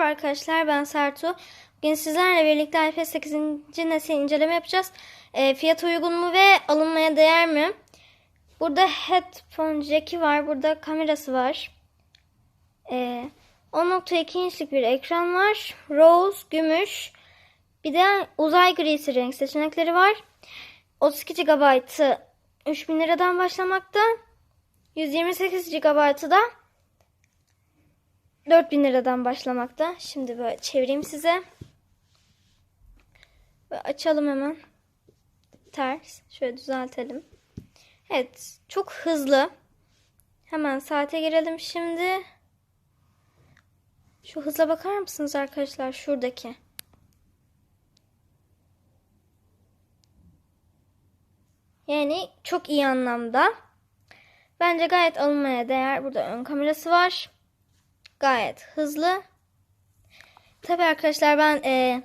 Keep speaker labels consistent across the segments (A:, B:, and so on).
A: Merhaba arkadaşlar ben Sertu. Bugün sizlerle birlikte iPad 8. nesil inceleme yapacağız. E, fiyat uygun mu ve alınmaya değer mi? Burada headphone jack'i var. Burada kamerası var. E, 10.2 inçlik bir ekran var. Rose, gümüş. Bir de uzay grisi renk seçenekleri var. 32 GB'ı 3000 liradan başlamakta. 128 GB'ı da 4000 liradan başlamakta. Şimdi böyle çevireyim size. Ve açalım hemen. Ters. Şöyle düzeltelim. Evet. Çok hızlı. Hemen saate girelim şimdi. Şu hıza bakar mısınız arkadaşlar? Şuradaki. Yani çok iyi anlamda. Bence gayet alınmaya değer. Burada ön kamerası var. Gayet hızlı. Tabii arkadaşlar ben e,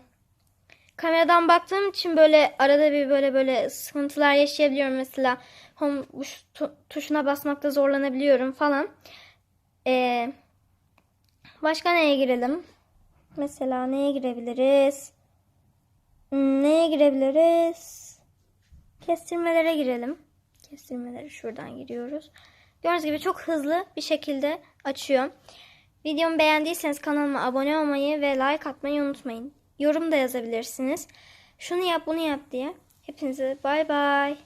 A: kameradan baktığım için böyle arada bir böyle böyle sıkıntılar yaşayabiliyorum. Mesela home tu- tuşuna basmakta zorlanabiliyorum falan. E, başka neye girelim? Mesela neye girebiliriz? Neye girebiliriz? Kestirmelere girelim. Kestirmeleri şuradan giriyoruz. Gördüğünüz gibi çok hızlı bir şekilde açıyor. Videomu beğendiyseniz kanalıma abone olmayı ve like atmayı unutmayın. Yorum da yazabilirsiniz. Şunu yap bunu yap diye. Hepinize bay bay.